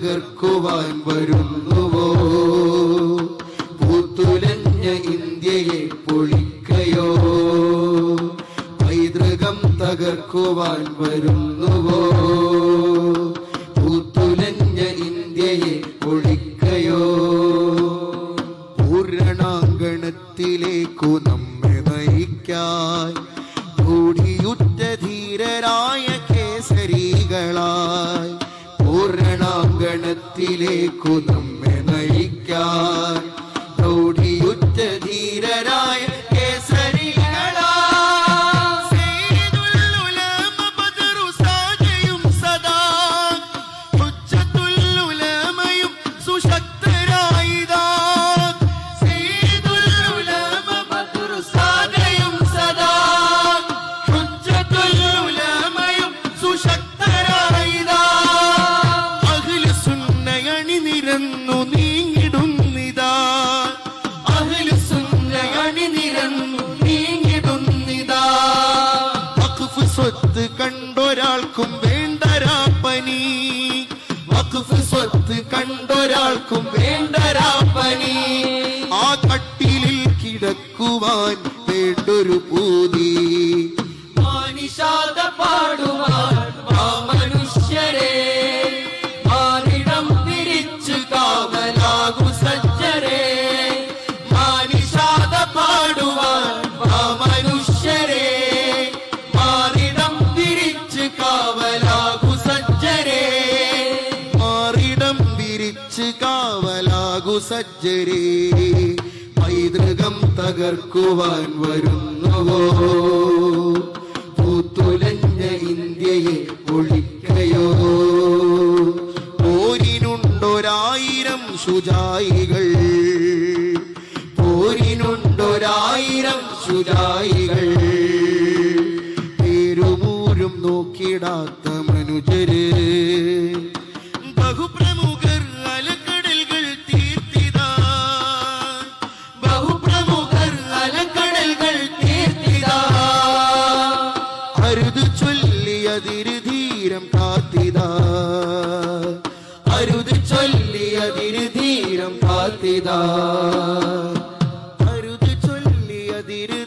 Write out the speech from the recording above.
തകർക്കുവാൻ വരുന്നുവോ? പൂത്തുലഞ്ഞ ഇന്ത്യയെ പൊളിക്കയോ? പൈതൃകം തകർക്കുവാൻ വരുന്നുവോ? പൂത്തുലഞ്ഞ ഇന്ത്യയെ പൊളിക്കയോ? പൂരണാങ്കണത്തിലേക്കു നമ്മെ നയിക്കാൻ പൂരണാങ്കണത്തിലേക്കു നമ്മെ സ്വത്ത് കണ്ടൊരാൾക്കും വേണ്ടരാപ്പനി ആ കട്ടിലിൽ കിടക്കുവാൻ വേണ്ടൊരു പൂതി. മാനിഷാദ പാടുവാൻ കാവലാകു സജ്ജരേ പൈതൃകം തകർക്കുവാൻ വരുന്നുവോ? പൂത്തുലഞ്ഞ ഇന്ത്യയെ ഒളിക്കയോ പോരിനുണ്ടൊരായിരം ശുചായികൾ പോരിനുണ്ടൊരായിരം ശുചായികൾ പേരുമൂരും നോക്കിടാത്ത മനുജര് ചൊല്ലിയതിരുധീരം കാത്തിതാ അരുത് ചൊല്ലിയതിരുധീരം കാത്തിതാ അരുത് ചൊല്ലിയതിരു